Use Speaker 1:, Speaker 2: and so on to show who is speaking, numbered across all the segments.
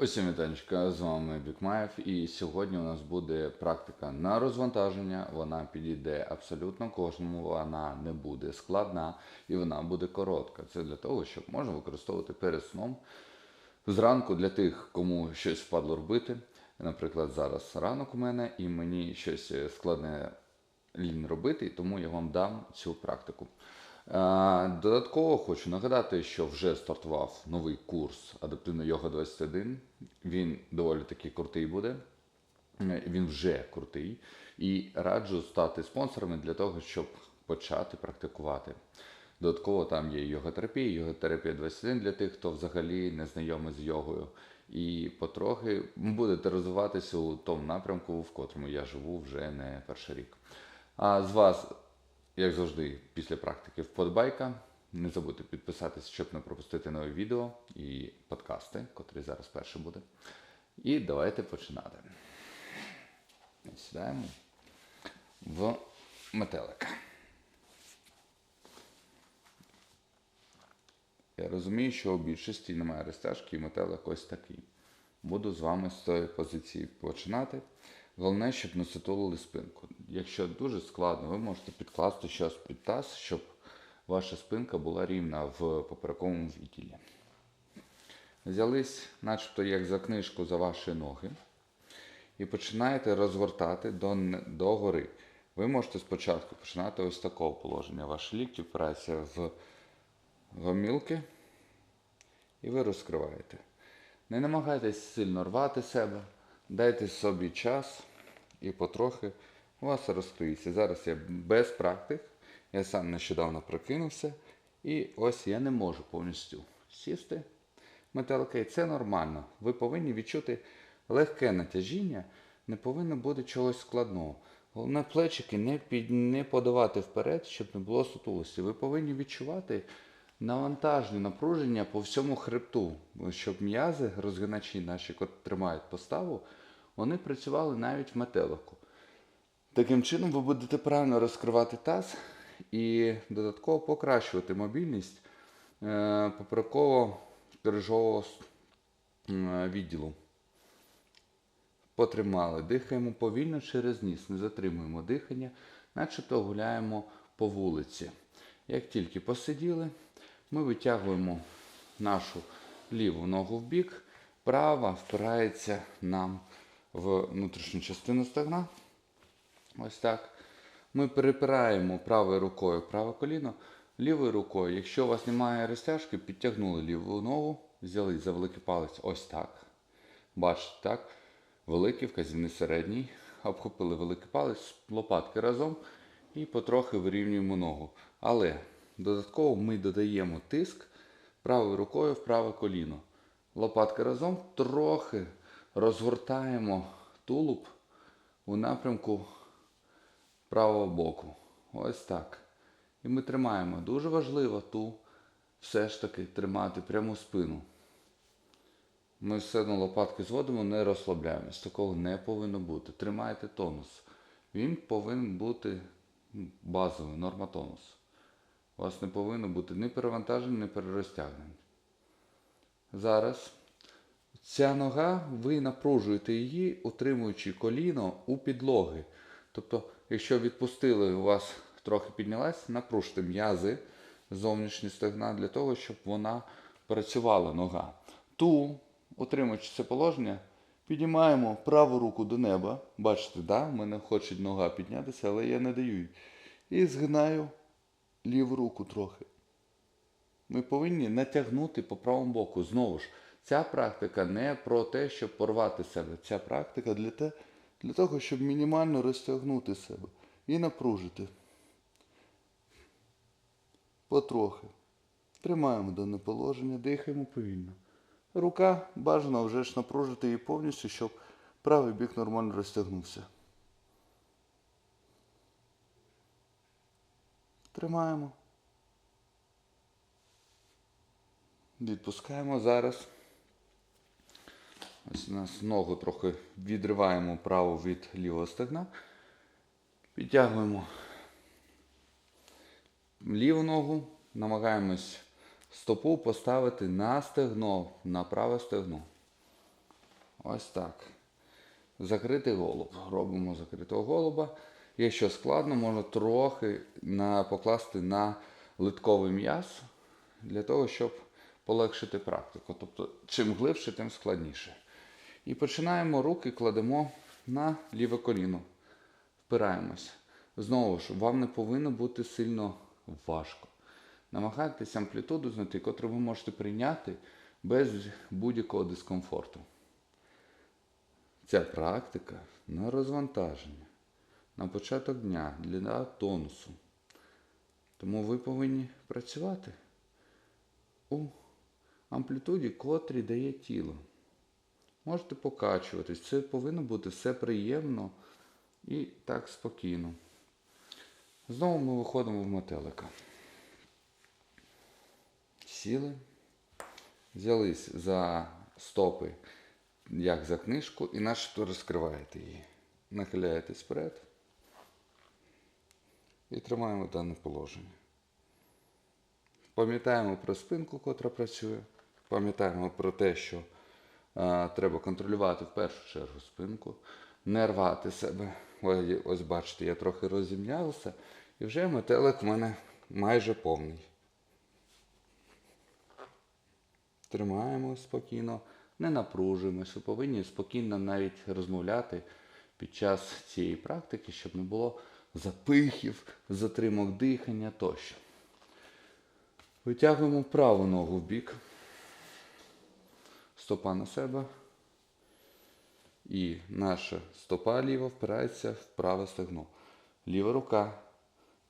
Speaker 1: Усім вітанечка, з вами Бікмаєв, і сьогодні у нас буде практика на розвантаження. Вона підійде абсолютно кожному, вона не буде складна і вона буде коротка. Це для того, щоб можна використовувати перед сном зранку для тих, кому щось впадло робити. Наприклад, зараз ранок у мене і мені щось е, складне лінь робити, тому я вам дам цю практику. Додатково хочу нагадати, що вже стартував новий курс Адаптивна йога 21. Він доволі таки крутий буде. Е, Він вже крутий. І раджу стати спонсорами для того, щоб почати практикувати. Додатково там є йога-терапія, йога-терапія 21 для тих, хто взагалі не знайомий з йогою. І потрохи будете розвиватися у тому напрямку, в котрому я живу вже не перший рік. А з вас, як завжди, після практики вподобайка. Не забудьте підписатися, щоб не пропустити нові відео і подкасти, котрий зараз перший буде. І давайте починати. Сідаємо в метелика. Я розумію, що у більшості немає розтяжки і метелик ось такий. Буду з вами з цієї позиції починати. Головне, щоб не сутулили спинку. Якщо дуже складно, ви можете підкласти щось під таз, щоб ваша спинка була рівна в поперековому відділі. Взялись, начебто, як за книжку за ваші ноги, і починаєте розгортати до, до гори. Ви можете спочатку починати ось такого положення. Ваші лікті впираються в гомілки, і ви розкриваєте. Не намагайтесь сильно рвати себе, дайте собі час і потрохи у вас розкриється. Зараз я без практик, я сам нещодавно прокинувся, і ось я не можу повністю сісти метелика, це нормально. Ви повинні відчути легке натяжіння, не повинно бути чогось складного. Головне плечики не, під, не подавати вперед, щоб не було сутулості. Ви повинні відчувати навантаження, напруження по всьому хребту, щоб м'язи, розгиначі наші, котрі тримають поставу, вони працювали навіть в метелику. Таким чином ви будете правильно розкривати таз і додатково покращувати мобільність е, попереково крижового е, відділу. Потримали. Дихаємо повільно через ніс, не затримуємо дихання, начебто гуляємо по вулиці. Як тільки посиділи, ми витягуємо нашу ліву ногу в бік, права впирається нам в внутрішню частину стегна. Ось так. Ми перепираємо правою рукою праве коліно, лівою рукою. Якщо у вас немає розтяжки, підтягнули ліву ногу, взяли за великий палець ось так. Бачите, так? Великий, вказівний середній. Обхопили великий палець, лопатки разом і потрохи вирівнюємо ногу. Але додатково ми додаємо тиск правою рукою в праве коліно. Лопатки разом трохи розгортаємо тулуб у напрямку правого боку. Ось так. І ми тримаємо. Дуже важливо ту все ж таки тримати пряму спину. Ми все одно лопатки зводимо, не розслабляємось. Такого не повинно бути. Тримайте тонус. Він повинен бути базовий, нормотонус. У вас не повинно бути ні перевантажень, ні перерозтягнень. Зараз ця нога, ви напружуєте її, утримуючи коліно у підлоги. Тобто, якщо відпустили, у вас трохи піднялась, напружте м'язи зовнішні стегна для того, щоб вона працювала нога. Ту, утримуючи це положення, піднімаємо праву руку до неба. Бачите, да? в мене хоче нога піднятися, але я не даю їй. І згинаю ліву руку трохи. Ми повинні натягнути по правому боку. Знову ж, ця практика не про те, щоб порвати себе. Ця практика для, те, для того, щоб мінімально розтягнути себе і напружити. Потрохи. Тримаємо дане положення, дихаємо повільно. Рука бажано вже ж напружити її повністю, щоб правий бік нормально розтягнувся. Тримаємо. Відпускаємо зараз. Ось у нас ногу трохи відриваємо праву від лівого стегна. Підтягуємо ліву ногу, намагаємось стопу поставити на стегно, на праве стегно. ось так. Закритий голуб. Робимо закритого голуба. Якщо складно, можна трохи на, покласти на литкове м'ясо для того, щоб полегшити практику. Тобто, чим глибше, тим складніше. І починаємо руки, кладемо на ліве коліно. Впираємося. Знову ж, вам не повинно бути сильно важко. Намагайтесь амплітуду знайти, котру ви можете прийняти без будь-якого дискомфорту. Ця практика на розвантаження, на початок дня для тонусу. Тому ви повинні працювати у амплітуді, котрій дає тіло. Можете покачуватись, це повинно бути все приємно і так спокійно. Знову ми виходимо в метелика. Сіли, взялись за стопи, як за книжку, і начебто розкриваєте її. Нахиляєтесь вперед і тримаємо дане положення. Пам'ятаємо про спинку, котра працює. Пам'ятаємо про те, що а, треба контролювати в першу чергу спинку, не рвати себе. Ось, ось бачите, я трохи розім'явся, і вже метелик в мене майже повний. Тримаємо спокійно, не напружуємося. Ви повинні спокійно навіть розмовляти під час цієї практики, щоб не було запихів, затримок дихання тощо. Витягуємо праву ногу в бік, стопа на себе. І наша стопа ліва впирається в праве стегно. Ліва рука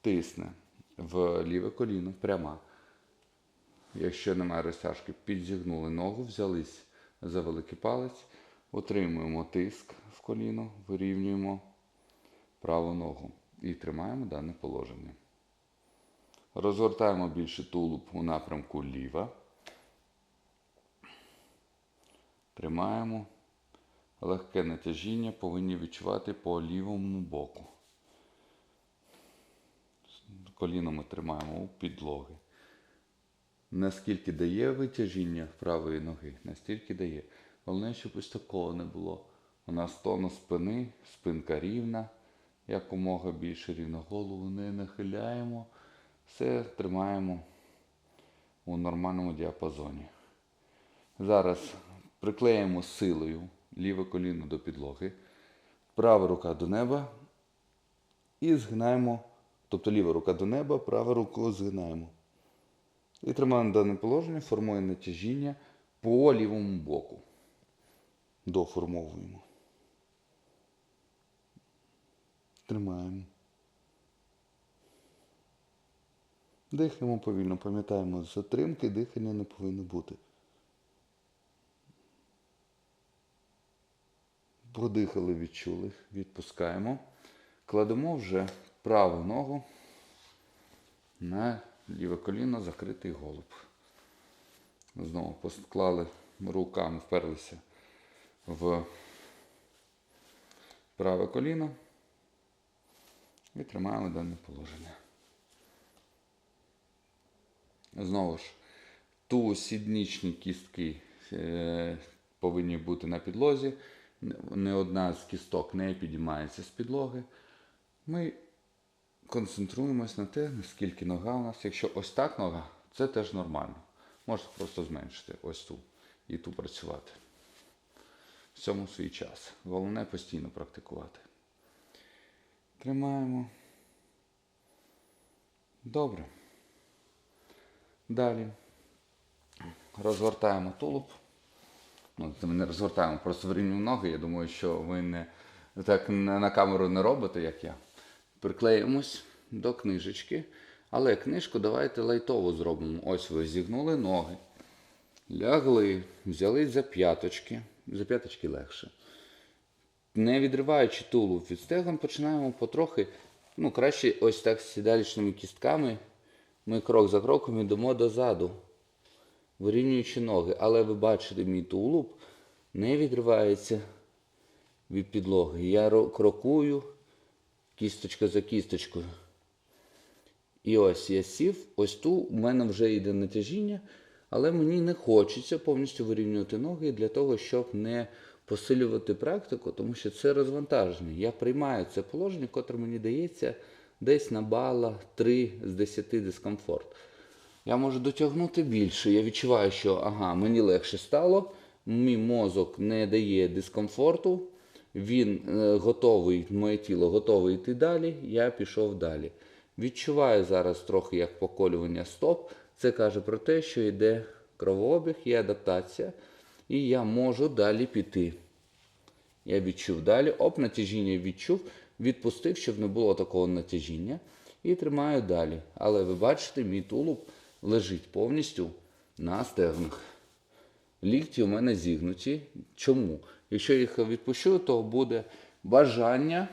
Speaker 1: тисне в ліве коліно пряма. Якщо немає розтяжки, підзігнули ногу, взялись за великий палець, отримуємо тиск в коліно, вирівнюємо праву ногу і тримаємо дане положення. Розгортаємо більше тулуб у напрямку ліва. Тримаємо. Легке натяжіння повинні відчувати по лівому боку. Коліно ми тримаємо у підлоги. Наскільки дає витяжіння правої ноги, настільки дає. Головне, щоб ось такого не було. У нас тонус спини, спинка рівна, якомога більше рівно голову не нахиляємо. Все тримаємо у нормальному діапазоні. Зараз приклеїмо силою ліве коліно до підлоги, права рука до неба і згинаємо, тобто ліва рука до неба, права руку згинаємо. І тримаємо дане положення, формує натяжіння по лівому боку. Доформовуємо. Тримаємо. Дихаємо повільно, пам'ятаємо, затримки дихання не повинно бути. Подихали, відчули, відпускаємо. Кладемо вже праву ногу на ліве коліно, закритий голуб. Знову посклали руками, вперлися в праве коліно і тримаємо дане положення. Знову ж, ту сіднічні кістки е, повинні бути на підлозі. Не одна з кісток не підіймається з підлоги. Ми концентруємось на те, наскільки нога у нас. Якщо ось так нога, це теж нормально. Можете просто зменшити ось ту і ту працювати. В цьому свій час. Головне постійно практикувати. Тримаємо. Добре. Далі розгортаємо тулуб. Ну, ми не розгортаємо, просто вирівнюємо ноги. Я думаю, що ви не так на камеру не робите, як я. Приклеїмось до книжечки. Але книжку давайте лайтово зробимо. Ось ви зігнули ноги, лягли, взялись за п'яточки. За п'яточки легше. Не відриваючи тулуб від стегон, починаємо потрохи, ну, краще ось так з сідалічними кістками. Ми крок за кроком йдемо дозаду, вирівнюючи ноги. Але ви бачите, мій тулуб не відривається від підлоги. Я ро- крокую кісточка за кісточкою. І ось я сів, ось тут у мене вже йде натяжіння, Але мені не хочеться повністю вирівнювати ноги для того, щоб не посилювати практику, тому що це розвантаження. Я приймаю це положення, котре мені дається десь на бала 3 з 10 дискомфорт. Я можу дотягнути більше. Я відчуваю, що ага, мені легше стало, мій мозок не дає дискомфорту, він е, готовий, моє тіло готове йти далі, я пішов далі. Відчуваю зараз трохи як поколювання стоп. Це каже про те, що йде кровообіг, є адаптація, і я можу далі піти. Я відчув далі, оп, натяжіння відчув, відпустив, щоб не було такого натяжіння. І тримаю далі. Але ви бачите, мій тулуб лежить повністю на стегнах. Лікті у мене зігнуті. Чому? Якщо їх відпущу, то буде бажання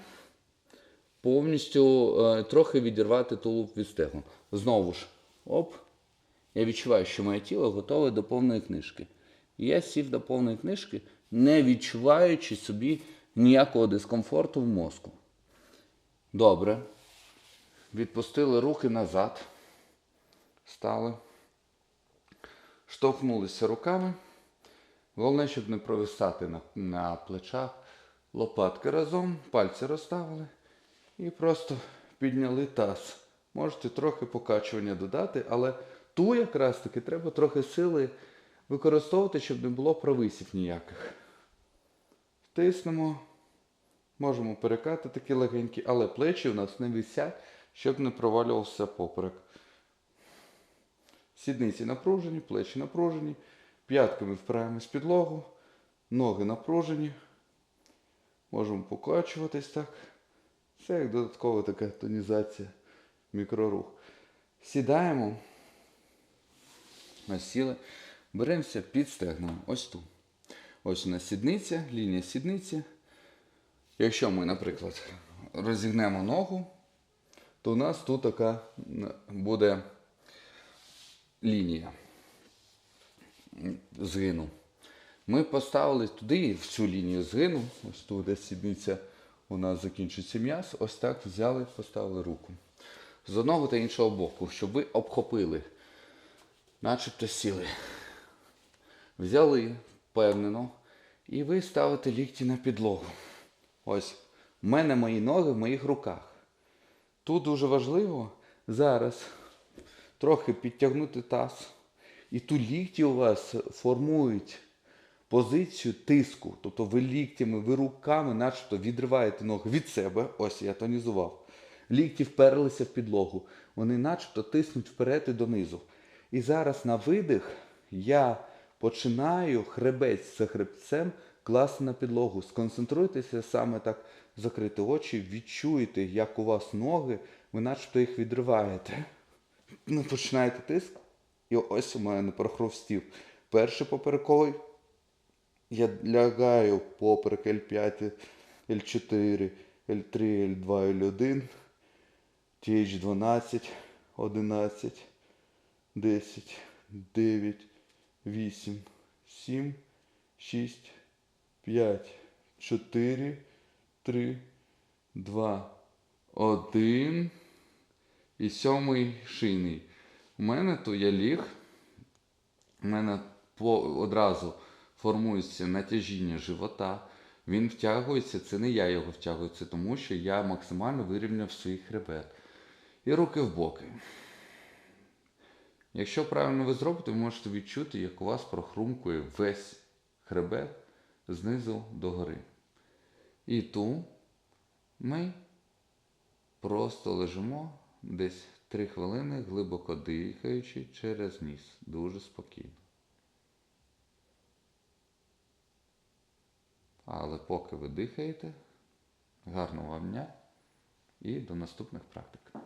Speaker 1: повністю е, трохи відірвати тулуб від стегон. Знову ж, оп, я відчуваю, що моє тіло готове до повної книжки. Я сів до повної книжки, не відчуваючи собі ніякого дискомфорту в мозку. Добре. Відпустили руки назад. Стали. Штовхнулися руками. Головне, щоб не провисати на, на плечах. Лопатки разом, пальці розставили. І просто підняли таз. Можете трохи покачування додати, але ту якраз таки треба трохи сили використовувати, щоб не було провисів ніяких. Тиснемо. Можемо перекати такі легенькі, але плечі у нас не висять, щоб не провалювався поперек. Сідниці напружені, плечі напружені, п'ятками впираємось підлогу, ноги напружені. Можемо покачуватись так. Це як додаткова така тонізація, мікрорух. Сідаємо. Ось сіли. Беремося під стегном. Ось тут. Ось у нас сідниця, лінія сідниці. Якщо ми, наприклад, розігнемо ногу, то у нас тут така буде лінія згину. Ми поставили туди в цю лінію згину, ось тут де сідниця у нас закінчується м'ясо, ось так взяли, поставили руку. З одного та іншого боку, щоб ви обхопили, начебто сіли. Взяли впевнено, і ви ставите лікті на підлогу. Ось, в мене мої ноги в моїх руках. Тут дуже важливо зараз трохи підтягнути таз. І тут лікті у вас формують позицію тиску. Тобто ви ліктями, ви руками начебто відриваєте ноги від себе. Ось я тонізував. Лікті вперлися в підлогу. Вони начебто тиснуть вперед і донизу. І зараз на видих я починаю хребець за хребцем класти на підлогу. Сконцентруйтеся саме так, закрити очі, відчуєте, як у вас ноги, ви начебто їх відриваєте. Ну, починаєте тиск. І ось у мене прохрустів. Перший поперековий. Я лягаю поперек L5, L4, L3, L2, L1, TH12, 11, 10, 9, 8, 7, 6, 5, 4, 3, 2, 1. І сьомий шийний. У мене то я ліг. У мене по, одразу формується натяжіння живота. Він втягується, це не я його втягую, це тому що я максимально вирівняв свій хребет. І руки в боки. Якщо правильно ви зробите, ви можете відчути, як у вас прохрумкує весь хребет знизу до гори. І ту ми просто лежимо десь 3 хвилини, глибоко дихаючи через ніс. Дуже спокійно. Але поки ви дихаєте, гарного вам дня і до наступних практик.